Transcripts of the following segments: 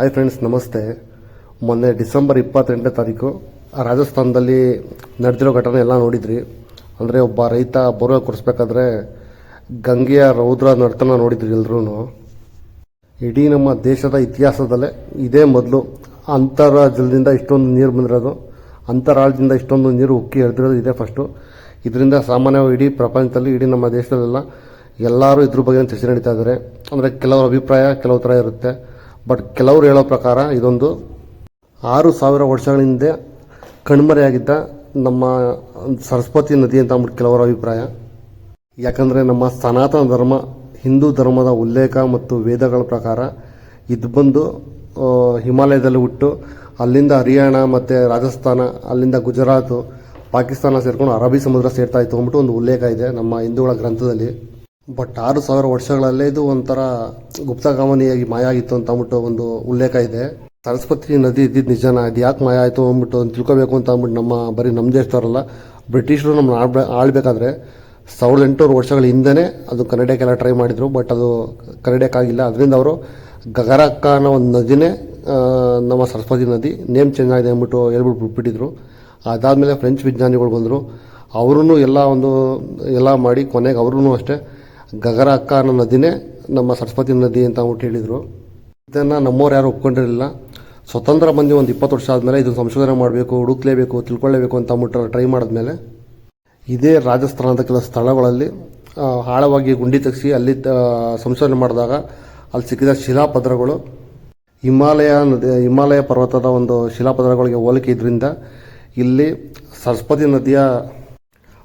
Hi friends ನಮಸ್ತೆ. ಮೊನ್ನೆ December ಇಪ್ಪತ್ತೆಂಟನೇ ತಾರೀಕು ರಾಜಸ್ಥಾನದಲ್ಲಿ ನಡೆದಿರೋ ಘಟನೆ ಎಲ್ಲ ನೋಡಿದ್ರಿ. ಅಂದರೆ ಒಬ್ಬ ರೈತ ಬೋರ್ವೆ ಕೊಡಿಸ್ಬೇಕಾದ್ರೆ ಗಂಗೆಯ ರೌದ್ರ ನರ್ತನ ನೋಡಿದ್ರಿ ಎಲ್ರೂ ಇಡೀ ನಮ್ಮ ದೇಶದ ಇತಿಹಾಸದಲ್ಲೇ ಇದೇ ಮೊದಲು ಅಂತಾರಾಜ್ಯದಿಂದ ಇಷ್ಟೊಂದು ನೀರು ಬಂದಿರೋದು ಅಂತರಾಜ್ಯದಿಂದ ಇಷ್ಟೊಂದು ನೀರು ಉಕ್ಕಿ ಎಳೆದಿರೋದು ಇದೇ ಫಸ್ಟು ಇದರಿಂದ ಸಾಮಾನ್ಯವಾಗಿ ಇಡೀ ಪ್ರಪಂಚದಲ್ಲಿ, ಇಡೀ ನಮ್ಮ ದೇಶದಲ್ಲೆಲ್ಲ ಎಲ್ಲರೂ ಇದ್ರ ಬಗ್ಗೆ ಚರ್ಚೆ ನಡೀತಾ ಇದ್ದಾರೆ ಅಂದರೆ ಕೆಲವರ ಅಭಿಪ್ರಾಯ, ಕೆಲವು ಥರ ಇರುತ್ತೆ. ಬಟ್ ಕೆಲವರು ಹೇಳೋ ಪ್ರಕಾರ ಇದೊಂದು ಆರು ಸಾವಿರ ವರ್ಷಗಳ ಹಿಂದೆ ಕಣ್ಮರೆಯಾಗಿದ್ದ ನಮ್ಮ ಸರಸ್ವತಿ ನದಿ ಅಂತ ಅಂದ್ಬಿಟ್ಟು ಕೆಲವರ ಅಭಿಪ್ರಾಯ. ಯಾಕಂದರೆ ನಮ್ಮ ಸನಾತನ ಧರ್ಮ, ಹಿಂದೂ ಧರ್ಮದ ಉಲ್ಲೇಖ ಮತ್ತು ವೇದಗಳ ಪ್ರಕಾರ ಇದು ಬಂದು ಹಿಮಾಲಯದಲ್ಲಿ ಹುಟ್ಟು, ಅಲ್ಲಿಂದ ಹರಿಯಾಣ ಮತ್ತು ರಾಜಸ್ಥಾನ, ಅಲ್ಲಿಂದ ಗುಜರಾತು, ಪಾಕಿಸ್ತಾನ ಸೇರ್ಕೊಂಡು ಅರಬ್ಬಿ ಸಮುದ್ರ ಸೇರ್ತಾ ಇತ್ತು ಅಂದ್ಬಿಟ್ಟು ಒಂದು ಉಲ್ಲೇಖ ಇದೆ ನಮ್ಮ ಹಿಂದೂಗಳ ಗ್ರಂಥದಲ್ಲಿ. ಬಟ್ ಆರು ಸಾವಿರ ವರ್ಷಗಳಲ್ಲೇ ಇದು ಒಂಥರ ಗುಪ್ತಗಾಮನಿಯಾಗಿ ಮಾಯ ಆಗಿತ್ತು ಅಂತ ಅಂದ್ಬಿಟ್ಟು ಒಂದು ಉಲ್ಲೇಖ ಇದೆ. ಸರಸ್ವತಿ ನದಿ ಇದ್ದಿದ್ದು ನಿಜನ, ಅದು ಯಾಕೆ ಮಾಯ ಆಯಿತು ಅಂದ್ಬಿಟ್ಟು ಒಂದು ತಿಳ್ಕೊಬೇಕು ಅಂತ ಅಂದ್ಬಿಟ್ಟು ನಮ್ಮ ಬರೀ ನಮ್ಮ ದೇಶದವರಲ್ಲ ಬ್ರಿಟಿಷರು ನಮ್ಮ ಆಳ್ಬೆ, ಆಳ್ಬೇಕಾದ್ರೆ ಸಾವಿರದ ಎಂಟುನೂರು ವರ್ಷಗಳ ಹಿಂದೆ ಅದು ಕನ್ನಡಕ್ಕೆಲ್ಲ ಟ್ರೈ ಮಾಡಿದರು, ಬಟ್ ಅದು ಕನ್ನಡಕ್ಕಾಗಿಲ್ಲ ಅದರಿಂದ ಅವರು ಗಗರಕ್ಕ ಅನ್ನೋ ಒಂದು ನದಿನೇ ನಮ್ಮ ಸರಸ್ವತಿ ನದಿ ನೇಮ್ ಚೇಂಜ್ ಆಗಿದೆ ಅಂದ್ಬಿಟ್ಟು ಹೇಳ್ಬಿಟ್ಟು ಬಿಟ್ಬಿಟ್ಟಿದ್ರು. ಅದಾದಮೇಲೆ ಫ್ರೆಂಚ್ ವಿಜ್ಞಾನಿಗಳು ಬಂದರು. ಅವರೂ ಎಲ್ಲ ಒಂದು, ಎಲ್ಲ ಮಾಡಿ ಕೊನೆಗೆ ಅವ್ರೂ ಅಷ್ಟೇ ಗಗರಕ್ಕ ಅನ್ನೋ ನದಿನೇ ನಮ್ಮ ಸರಸ್ವತಿ ನದಿ ಅಂತ ಅಂದ್ಬಿಟ್ಟು ಹೇಳಿದರು. ಇದನ್ನು ನಮ್ಮವ್ರು ಯಾರು ಒಪ್ಕೊಂಡಿರಲಿಲ್ಲ. ಸ್ವತಂತ್ರ ಬಂದು ಒಂದು ಇಪ್ಪತ್ತು ವರ್ಷ ಆದಮೇಲೆ ಇದನ್ನು ಸಂಶೋಧನೆ ಮಾಡಬೇಕು, ಹುಡುಕ್ಲೇಬೇಕು, ತಿಳ್ಕೊಳ್ಳೇಬೇಕು ಅಂತ ಅಂದ್ಬಿಟ್ಟು ಟ್ರೈ ಮಾಡಿದ್ಮೇಲೆ ಇದೇ ರಾಜಸ್ಥಾನದ ಕೆಲ ಸ್ಥಳಗಳಲ್ಲಿ ಆಳವಾಗಿ ಗುಂಡಿ ತೆಗೆಸಿ ಅಲ್ಲಿ ಸಂಶೋಧನೆ ಮಾಡಿದಾಗ ಅಲ್ಲಿ ಸಿಕ್ಕಿದ ಶಿಲಾಪದ್ರಗಳು ಹಿಮಾಲಯ ನದಿ, ಹಿಮಾಲಯ ಪರ್ವತದ ಒಂದು ಶಿಲಾಪದ್ರಗಳಿಗೆ ಹೋಲಿಕೆ ಇದರಿಂದ ಇಲ್ಲಿ ಸರಸ್ವತಿ ನದಿಯ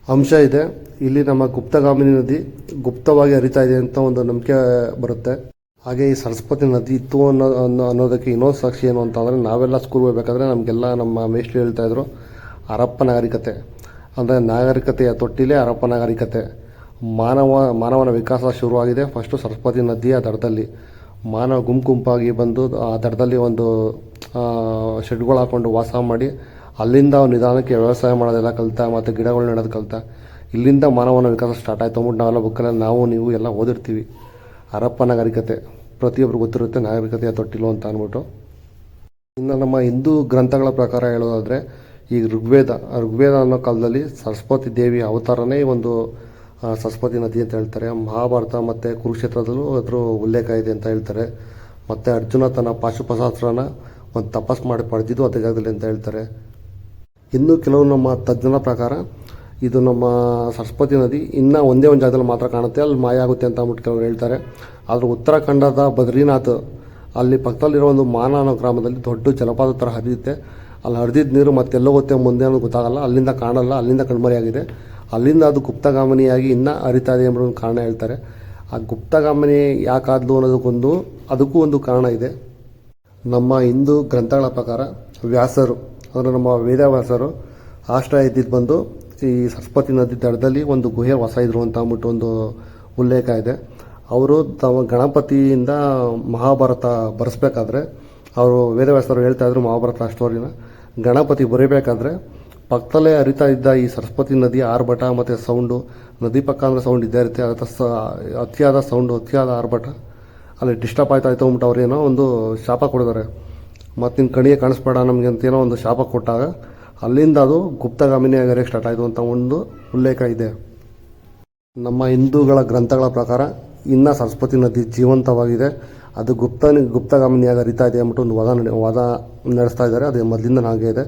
ಅಂಶ ಇದೆ. ಇಲ್ಲಿ ನಮ್ಮ ಗುಪ್ತಗಾಮಿನಿ ನದಿ ಗುಪ್ತವಾಗಿ ಹರಿತಾ ಇದೆ ಅಂತ ಒಂದು ನಂಬಿಕೆ ಬರುತ್ತೆ. ಹಾಗೆ ಈ ಸರಸ್ವತಿ ನದಿ ಇತ್ತು ಅನ್ನೋ ಅನ್ನೋ ಅನ್ನೋದಕ್ಕೆ ಇನ್ನೊಂದು ಸಾಕ್ಷಿ ಏನು ಅಂತ ಅಂದರೆ ನಾವೆಲ್ಲ ಸ್ಕೂಲ್ ಹೋಗ್ಬೇಕಾದ್ರೆ ನಮಗೆಲ್ಲ ನಮ್ಮ ಮೇಷ್ಟ್ರು ಹೇಳ್ತಾ ಇದ್ರು, ಹರಪ್ಪ ನಾಗರಿಕತೆ. ಅಂದರೆ ನಾಗರಿಕತೆಯ ತೊಟ್ಟಿಲೇ ಹರಪ್ಪ ನಾಗರಿಕತೆ. ಮಾನವ ಮಾನವನ ವಿಕಾಸ ಶುರುವಾಗಿದೆ ಫಸ್ಟು ಸರಸ್ವತಿ ಆ ದಡದಲ್ಲಿ. ಮಾನವ ಗುಂಪು ಗುಂಪಾಗಿ ಬಂದು ಆ ದಡದಲ್ಲಿ ಒಂದು ಶೆಡ್ಗಳು ಹಾಕೊಂಡು ವಾಸ ಮಾಡಿ ಅಲ್ಲಿಂದ ನಿಧಾನಕ್ಕೆ ವ್ಯವಸಾಯ ಮಾಡೋದೆಲ್ಲ ಕಲಿತ, ಮತ್ತು ಗಿಡಗಳು ನೆಡೋದು ಕಲಿತ. ಇಲ್ಲಿಂದ ಮಾನವನ ವಿಕಾಸ ಸ್ಟಾರ್ಟ್ ಆಯಿತು ಅಂದ್ಬಿಟ್ಟು ನಾವೆಲ್ಲ ಬುಕ್ಕಲ್ಲಿ ನಾವು, ನೀವು ಎಲ್ಲ ಓದಿರ್ತೀವಿ. ಹರಪ್ಪ ನಾಗರಿಕತೆ. ಪ್ರತಿಯೊಬ್ಬರು ಗೊತ್ತಿರುತ್ತೆ ನಾಗರಿಕತೆಯ ತೊಟ್ಟಿಲು ಅಂತ ಅಂದ್ಬಿಟ್ಟು. ಇನ್ನು ನಮ್ಮ ಹಿಂದೂ ಗ್ರಂಥಗಳ ಪ್ರಕಾರ ಹೇಳೋದಾದರೆ, ಈ ಋಗ್ವೇದ ಋಗ್ವೇದ ಅನ್ನೋ ಕಾಲದಲ್ಲಿ ಸರಸ್ವತಿ ದೇವಿ ಅವತಾರನೇ ಒಂದು ಸರಸ್ವತಿ ನದಿ ಅಂತ ಹೇಳ್ತಾರೆ. ಮಹಾಭಾರತ ಮತ್ತು ಕುರುಕ್ಷೇತ್ರದಲ್ಲೂ ಅದರ ಉಲ್ಲೇಖ ಇದೆ ಅಂತ ಹೇಳ್ತಾರೆ. ಮತ್ತು ಅರ್ಜುನ ತನ್ನ ಪಾಶುಪಶಾಸ್ತ್ರನ ಒಂದು ತಪಸ್ ಮಾಡಿ ಪಡೆದಿದ್ದು ಅದೇ ಜಾಗದಲ್ಲಿ ಅಂತ ಹೇಳ್ತಾರೆ. ಇನ್ನು ಕೆಲವು ನಮ್ಮ ತಜ್ಞರ ಪ್ರಕಾರ ಇದು ನಮ್ಮ ಸರಸ್ವತಿ ನದಿ. ಇನ್ನೂ ಒಂದೇ ಒಂದು ಜಾಗದಲ್ಲಿ ಮಾತ್ರ ಕಾಣುತ್ತೆ. ಅಲ್ಲಿ ಮಾಯ ಆಗುತ್ತೆ ಅಂತ ಅಂದ್ಬಿಟ್ಟು ಕೆಲವರು ಹೇಳ್ತಾರೆ. ಆದರೆ ಉತ್ತರಾಖಂಡದ ಬದ್ರಿನಾಥ್, ಅಲ್ಲಿ ಪಕ್ಕದಲ್ಲಿರೋ ಒಂದು ಮಾನ ಅನ್ನೋ ಗ್ರಾಮದಲ್ಲಿ ದೊಡ್ಡ ಜಲಪಾತ ಥರ ಹರಿಯುತ್ತೆ. ಅಲ್ಲಿ ಹರಿದಿದ್ದ ನೀರು ಮತ್ತೆಲ್ಲೋ ಗೊತ್ತೆ ಮುಂದೆ ಅನ್ನೋದು ಗೊತ್ತಾಗಲ್ಲ. ಅಲ್ಲಿಂದ ಕಾಣಲ್ಲ, ಅಲ್ಲಿಂದ ಕಣ್ಮರೆಯಾಗಿದೆ ಅಲ್ಲಿಂದ ಅದು ಗುಪ್ತಗಾಮನಿಯಾಗಿ ಇನ್ನೂ ಹರಿತಾ ಇದೆ ಎಂಬುದೊಂದು ಕಾರಣ ಹೇಳ್ತಾರೆ. ಆ ಗುಪ್ತಗಾಮನಿ ಯಾಕಾದ್ಲು ಅನ್ನೋದಕ್ಕೊಂದು, ಅದಕ್ಕೂ ಒಂದು ಕಾರಣ ಇದೆ. ನಮ್ಮ ಹಿಂದೂ ಗ್ರಂಥಗಳ ಪ್ರಕಾರ ವ್ಯಾಸರು, ಅಂದರೆ ನಮ್ಮ ವೇದವ್ಯಾಸರು, ಆಶ್ರಯ ಇದ್ದಿದ್ದು ಬಂದು ಈ ಸರಸ್ವತಿ ನದಿ ದಡದಲ್ಲಿ ಒಂದು ಗುಹೆ ವಾಸ ಇದ್ರು ಅಂತ ಅಂದ್ಬಿಟ್ಟು ಒಂದು ಉಲ್ಲೇಖ ಇದೆ. ಅವರು ತಮ್ಮ ಗಣಪತಿಯಿಂದ ಮಹಾಭಾರತ ಬರೆಸ್ಬೇಕಾದ್ರೆ, ಅವರು ವೇದವ್ಯಾಸರು ಹೇಳ್ತಾ ಇದ್ರು ಮಹಾಭಾರತ ಸ್ಟೋರಿನ ಗಣಪತಿ ಬರೀಬೇಕಾದ್ರೆ ಪಕ್ಕದಲ್ಲೇ ಹರಿತಾ ಇದ್ದ ಈ ಸರಸ್ವತಿ ನದಿ ಆರ್ಭಟ ಮತ್ತು ಸೌಂಡು ನದಿ ಪಕ್ಕ ಅಂದರೆ ಸೌಂಡ್ ಇದ್ದೇ ಇರುತ್ತೆ ಅದರ ಸ, ಅತಿಯಾದ ಸೌಂಡು ಅತಿಯಾದ ಆರ್ಭಟ, ಅಲ್ಲಿ ಡಿಸ್ಟರ್ಬ್ ಆಯ್ತಾ ಇತ್ತು ಅಂದ್ಬಿಟ್ಟು ಅವ್ರೇನೋ ಒಂದು ಶಾಪ ಕೊಡಿದ್ದಾರೆ ಮತ್ತು ನಿನ್ನ ಕಣಿಗೆ ಕಾಣಿಸ್ಬೇಡ ನಮಗೆ ಅಂತ ಏನೋ ಒಂದು ಶಾಪ ಕೊಟ್ಟಾಗ ಅಲ್ಲಿಂದ ಅದು ಗುಪ್ತಗಾಮಿನಿ ಆಗಿರೋ ಸ್ಟಾರ್ಟ್ ಆಯಿತು ಅಂತ ಒಂದು ಉಲ್ಲೇಖ ಇದೆ. ನಮ್ಮ ಹಿಂದೂಗಳ ಗ್ರಂಥಗಳ ಪ್ರಕಾರ ಇನ್ನ ಸರಸ್ವತಿ ನದಿ ಜೀವಂತವಾಗಿದೆ. ಅದು ಗುಪ್ತ ಗುಪ್ತಗಾಮಿನಿಯಾಗಿ ಹರಿತಾ ಇದೆ ಅಂದ್ಬಿಟ್ಟು ಒಂದು ವಾದ ನಡೆ, ವಾದ ನಡೆಸ್ತಾ ಇದ್ದಾರೆ. ಅದು ಮೊದಲಿಂದ ಹಾಗೆ ಇದೆ.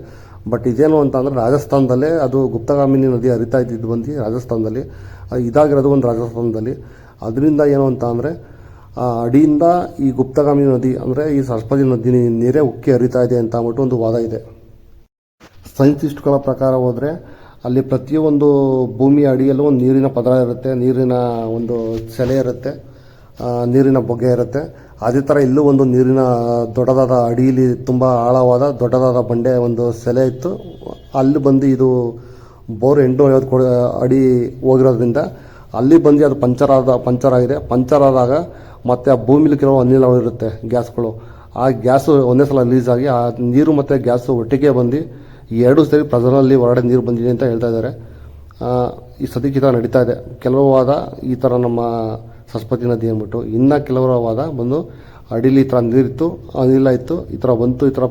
ಬಟ್ ಇದೇನು ಅಂತ ರಾಜಸ್ಥಾನದಲ್ಲೇ ಅದು ಗುಪ್ತಗಾಮಿನಿ ನದಿ ಹರಿತಾ ಇದ್ದಿದ್ದು ಬಂದು ರಾಜಸ್ಥಾನದಲ್ಲಿ. ಇದಾಗಿರೋದು ಒಂದು ರಾಜಸ್ಥಾನದಲ್ಲಿ. ಅದರಿಂದ ಏನು ಅಂತ ಅಂದರೆ ಅಡಿಯಿಂದ ಈ ಗುಪ್ತಗಾಮಿನಿ ನದಿ ಅಂದರೆ ಈ ಸರಸ್ವತಿ ನದಿ ನೀರೇ ಉಕ್ಕಿ ಹರಿತಾ ಇದೆ ಅಂತ ಅಂದ್ಬಿಟ್ಟು ಒಂದು ವಾದ ಇದೆ. ಸೈಂಟಿಸ್ಟ್ಗಳ ಪ್ರಕಾರ ಹೋದರೆ ಅಲ್ಲಿ ಪ್ರತಿಯೊಂದು ಭೂಮಿಯ ಅಡಿಯಲ್ಲೂ ಒಂದು ನೀರಿನ ಪದರ ಇರುತ್ತೆ, ನೀರಿನ ಒಂದು ಸೆಲೆ ಇರುತ್ತೆ ನೀರಿನ ಬೊಗ್ಗೆ ಇರುತ್ತೆ. ಅದೇ ಥರ ಇಲ್ಲೂ ಒಂದು ನೀರಿನ ದೊಡ್ಡದಾದ ಅಡಿಯಲ್ಲಿ ತುಂಬ ಆಳವಾದ ದೊಡ್ಡದಾದ ಬಂಡೆ ಒಂದು ಸೆಲೆ ಇತ್ತು. ಅಲ್ಲಿ ಬಂದು ಇದು ಬೋರ್ ಎಂಟು ಐವತ್ತು ಕೊಡ ಅಡಿ ಹೋಗಿರೋದ್ರಿಂದ ಅಲ್ಲಿ ಬಂದು ಅದು ಪಂಚರ್ ಆದ, ಪಂಚರ್ ಆಗಿದೆ. ಪಂಚರ್ ಆದಾಗ ಮತ್ತು ಆ ಭೂಮಿಲಿ ಕೆಲವು ಅನಿಲ ಇರುತ್ತೆ, ಗ್ಯಾಸ್ಗಳು. ಆ ಗ್ಯಾಸು ಒಂದೇ ಸಲ ರಿಲೀಸ್ ಆಗಿ ಆ ನೀರು ಮತ್ತು ಗ್ಯಾಸು ಒಟ್ಟಿಗೆ ಬಂದು ಎರಡು ಸರಿ ಪ್ರೆಸರಲ್ಲಿ ಹೊರಗಡೆ ನೀರು ಬಂದಿದೆ ಅಂತ ಹೇಳ್ತಾ ಇದ್ದಾರೆ. ಈ ಸದ್ಯಕ್ಕೆ ಈ ನಡೀತಾ ಇದೆ. ಕೆಲವು ವಾದ ಈ ಥರ ನಮ್ಮ ಸರಸ್ವತಿ ನದಿ ಅಂದ್ಬಿಟ್ಟು. ಇನ್ನೂ ಕೆಲವರ ವಾದ ಬಂದು ಅಡಿಲಿ ಈ ಥರ ನೀರಿತ್ತು, ಅನಿಲ ಇತ್ತು, ಈ ಥರ ಬಂತು, ಈ ಥರ